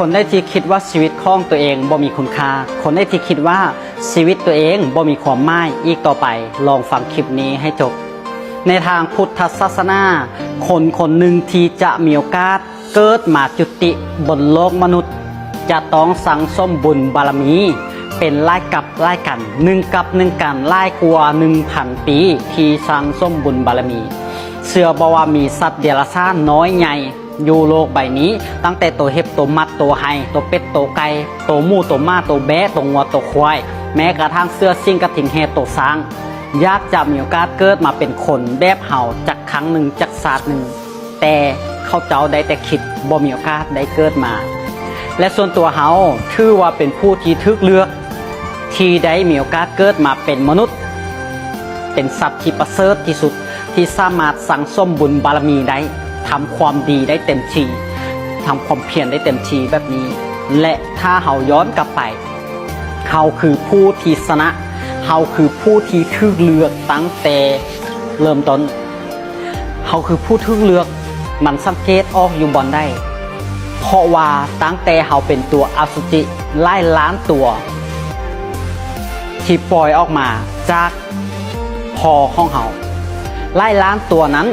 คนได้ที่คิดว่าชีวิตของตัวเองบ่มีคุณค่า คนได้ที่คิดว่าชีวิตตัวเองบ่มีความหมายอีกต่อไป ลองฟังคลิปนี้ให้จบ ในทางพุทธศาสนา คนคนหนึ่งที่จะมีโอกาสเกิดมาจุติบนโลกมนุษย์ จะต้องสังสมบุญบารมี เป็นไล่กับไล่กันหนึ่งกับหนึ่งกันไล่กว่าหนึ่งพันปีที่สังสมบุญบารมีเชื่อบว่ามีสัตว์เดรัจฉานน้อยใหญ่ อยู่โลกใบนี้ ตั้งแต่ตัวเห็บตัวมัดตัวไฮตัวเป็ดตัวไก่ตัวหมูตัวม้าตัวแบะตัวงัวตัวควาย แม้กระทั่งเสื้อซิ่งกระถิ่งแฮตัวสร้างยากจะมีโอกาสเกิดมาเป็นคนแบบเห่าจากครั้งหนึ่งจากศาสตร์หนึ่งแต่เขาเจ้าได้แต่คิดบ่มีโอกาสได้เกิดมา และส่วนตัวเฮาถือว่าเป็นผู้ที่ทึกเลือก ที่ได้มีโอกาสเกิดมาเป็นมนุษย์ เป็นสัตว์ที่ประเสริฐที่สุดที่สามารถสั่งสมบุญบารมีได้ ทำความดีได้เต็มทีทำความเพียรได้เต็มทีแบบนี้ และถ้าเฮาย้อนกลับไปเฮาคือผู้ที่ชนะเฮาคือผู้ที่ทึกเลือกตั้งแต่เริ่มต้นเฮาคือผู้ทึกเลือกมันสังเกตออกอยู่บอนได้ เพราะว่าตั้งแต่เฮาเป็นตัวอสุจิไล่ล้านตัวที่ปล่อยออกมาจากพอของเฮาไล่ล้านตัวนั้น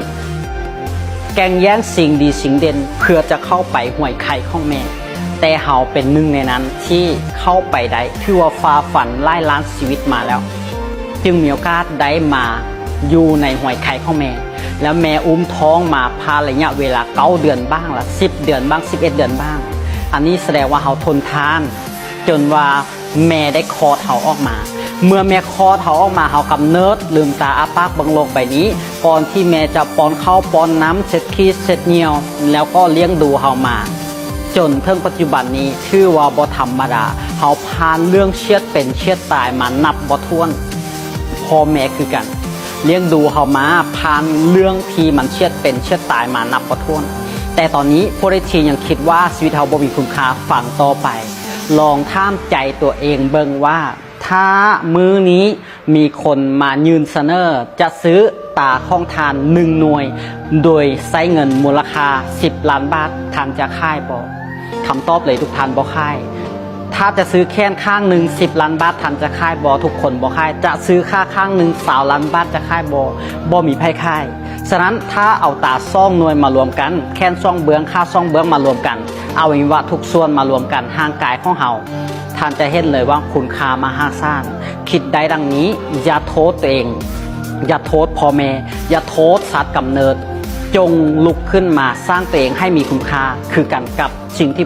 แกงแย่งสิ่งดีสิ่งเด่น เพื่อจะเข้าไปห่วยไข่ของแม่ แต่เฮาเป็นหนึ่งในนั้นที่เข้าไปได้คือว่าฟ้าฝันไล่ล้านชีวิตมาแล้ว จึงมีโอกาสได้มาอยู่ในห่วยไข่ของแม่ แล้วแม่อุ้มท้องมาพาระยะเวลาเก้าเดือนบ้างละสิบเดือนบ้างสิบเอ็ดเดือนบ้าง อันนี้แสดงว่าเขาทนทาน จนว่าแม่ได้คลอดเขาออกมา เมื่อแม่คลอดเขาออกมาเขากำเนิดลืมตาอาปากบังโลกใบนี้ ก่อนที่แม่จะป้อนข้าวป้อนน้ำเช็ดขี้เช็ดเหนียว แล้วก็เลี้ยงดูเขามา จนเพิ่งปัจจุบันนี้ชื่อว่าบธรรมดาเขาผ่านเรื่องเชียดเป็นเชียดตายมานับบ่ถ้วนพ่อแม่คือกันเลี้ยงดูเขามาผ่านเรื่องที่มันเชียดเป็นเชียดตายมานับบ่ถ้วน แต่ตอนนี้พวกได้ทียังคิดว่าชีวิตเขาบ่มีคุณค่าฝังต่อไป ลองท่ามใจตัวเองเบิ่งว่า ถ้ามื้อนี้มีคนมายืนเสนอ จะซื้อตาข้องทานหนึ่งหน่วย โดยใช้เงินมูลค่า 10 ล้านบาททานจะค่ายบ่คำตอบเลยทุกท่านบ่ค่ายถ้าจะซื้อแค่ข้างหนึ่ง10 ล้านบาททันจะค่ายบอทุกคนบอค่าย จะซื้อค่าข้างหนึ่งสาวล้านบาทจะค่ายบอบอมีไพ่ค่าย ฉะนั้นถ้าเอาตาซ่องหน่วยมารวมกัน แค่นซ่องเบื้องค่าซ่องเบื้องมารวมกัน เอาอิวะทุกส่วนมารวมกันห่างกายของเฮาท่านจะเห็นเลยว่าคุณค่ามหาศาลคิดได้ดังนี้ อย่าโทษตัวเอง อย่าโทษพ่อแม่อย่าโทษสัตว์กำเนิด จงลุกขึ้นมาสร้างตัวเองให้มีคุณค่าคือกันกับสิ่งที่